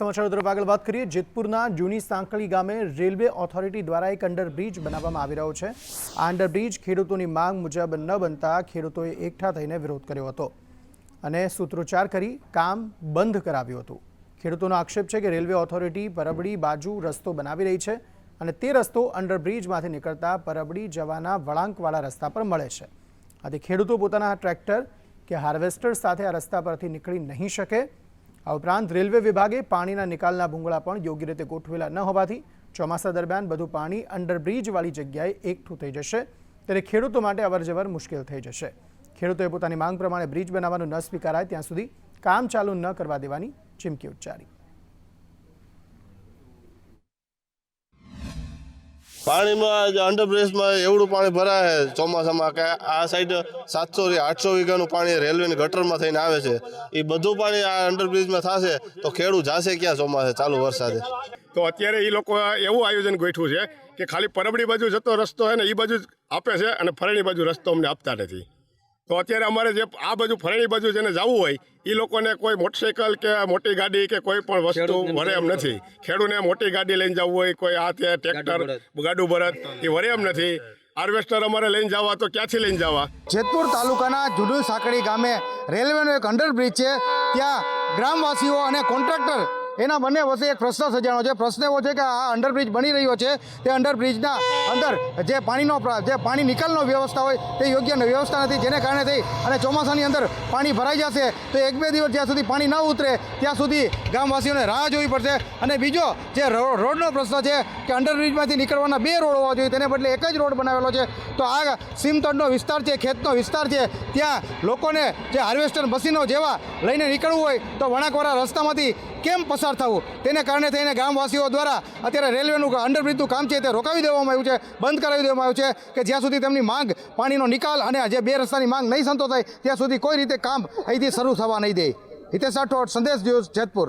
સમાચારો તરફ આગળ વાત કરીએ. જેતપુરના જૂની સાંકળી ગામે રેલવે ઓથોરિટી દ્વારા એક અંડરબ્રિજ બનાવવામાં આવી રહ્યો છે. આ અંડરબ્રિજ ખેડૂતોની માંગ મુજબ ન બનતા ખેડૂતોએ એકઠા થઈને વિરોધ કર્યો હતો અને સૂત્રોચ્ચાર કરી કામ બંધ કરાવ્યું હતું. ખેડૂતોનો આક્ષેપ છે કે રેલવે ઓથોરિટી પરબડી બાજુ રસ્તો બનાવી રહી છે અને તે રસ્તો અંડરબ્રિજમાંથી નીકળતા પરબડી જવાના વળાંકવાળા રસ્તા પર મળે છે. આથી ખેડૂતો પોતાના ટ્રેક્ટર કે હાર્વેસ્ટર સાથે આ રસ્તા પરથી નીકળી નહીં શકે. આ ઉપરાંત રેલવે વિભાગે પાણીના નિકાલના ભૂંગળા પણ યોગ્ય રીતે ગોઠવેલા ન હોવાથી ચોમાસા દરમિયાન બધું પાણી અંડરબ્રિજવાળી જગ્યાએ એકઠું થઈ જશે. ત્યારે ખેડૂતો માટે અવરજવર મુશ્કેલ થઈ જશે. ખેડૂતોએ પોતાની માંગ પ્રમાણે બ્રિજ બનાવવાનું ન સ્વીકારાય, ત્યાં સુધી કામ ચાલુ ન કરવા દેવાની ચીમકી ઉચ્ચારી. પાણીમાં અંડરબ્રિજમાં એવડું પાણી ભરાય ચોમાસામાં કે આ સાઈડ સાતસો આઠસો વીઘાનું પાણી રેલવેની ગટરમાં થઈને આવે છે. એ બધું પાણી આ અંડરબ્રિજમાં થશે તો ખેડૂત જાશે ક્યાં ચોમાસે ચાલુ વરસાદે? તો અત્યારે એ લોકો એવું આયોજન ગોઠવું છે કે ખાલી પરબડી બાજુ જતો રસ્તો છે ને એ બાજુ આપે છે અને ફરણી બાજુ રસ્તો અમને આપતા નથી. તો અત્યારે અમારે જે આ બાજુ ફરણી બાજુ જેને જવું હોય એ લોકોને કોઈ મોટરસાઇકલ કે મોટી ગાડી કે કોઈ પણ વસ્તુ વરે એમ નથી. ખેડૂને મોટી ગાડી લઈને જવું હોય કોઈ આ તે ટ્રેક્ટર ગાડું ભરત. એ વરે એમ નથી. હાર્વેસ્ટર અમારે લઈને જવા તો ક્યાંથી લઈને જવા? જેતપુર તાલુકાના જુડુ સાંકળી ગામે રેલવેનો એક અંડરબ્રિજ છે. ત્યાં ગ્રામવાસીઓ અને કોન્ટ્રાક્ટર એના બંને વચ્ચે એક પ્રશ્ન સર્જાણો છે. પ્રશ્ન એવો છે કે આ અંડરબ્રિજ બની રહ્યો છે. તે અંડરબ્રિજના અંદર જે પાણીનો જે પાણી નિકાલનો વ્યવસ્થા હોય તે યોગ્ય વ્યવસ્થા નથી. જેને કારણે થઈ અને ચોમાસાની અંદર પાણી ભરાઈ જશે, તો એક બે દિવસ જ્યાં સુધી પાણી ન ઉતરે, ત્યાં સુધી ગામવાસીઓને રાહ જોવી પડશે. અને બીજો જે રોડનો પ્રશ્ન છે કે અંડરબ્રિજમાંથી નીકળવાના બે રોડ હોવા જોઈએ, તેને બદલે એક જ રોડ બનાવેલો છે. તો આ સીમતળનો વિસ્તાર છે, ખેતનો વિસ્તાર છે, ત્યાં લોકોને જે હાર્વેસ્ટર મશીનો જેવા લઈને નીકળવું હોય, તો વણાકવાળા રસ્તામાંથી કેમ પસાર થવું? તેને કારણે થઈને ગામવાસીઓ દ્વારા અત્યારે રેલવેનું અંડરબ્રિજનું કામ છે તે રોકાવી દેવામાં આવ્યું છે, બંધ કરાવી દેવામાં આવ્યું છે કે જ્યાં સુધી તેમની માંગ પાણીનો નિકાલ અને જે બે રસ્તાની માંગ નહીં સંતોષાય, ત્યાં સુધી કોઈ રીતે કામ અહીંથી શરૂ થવા નહીં દે. હિતેશ રાઠોડ, સંદેશ ન્યૂઝ જેતપુર.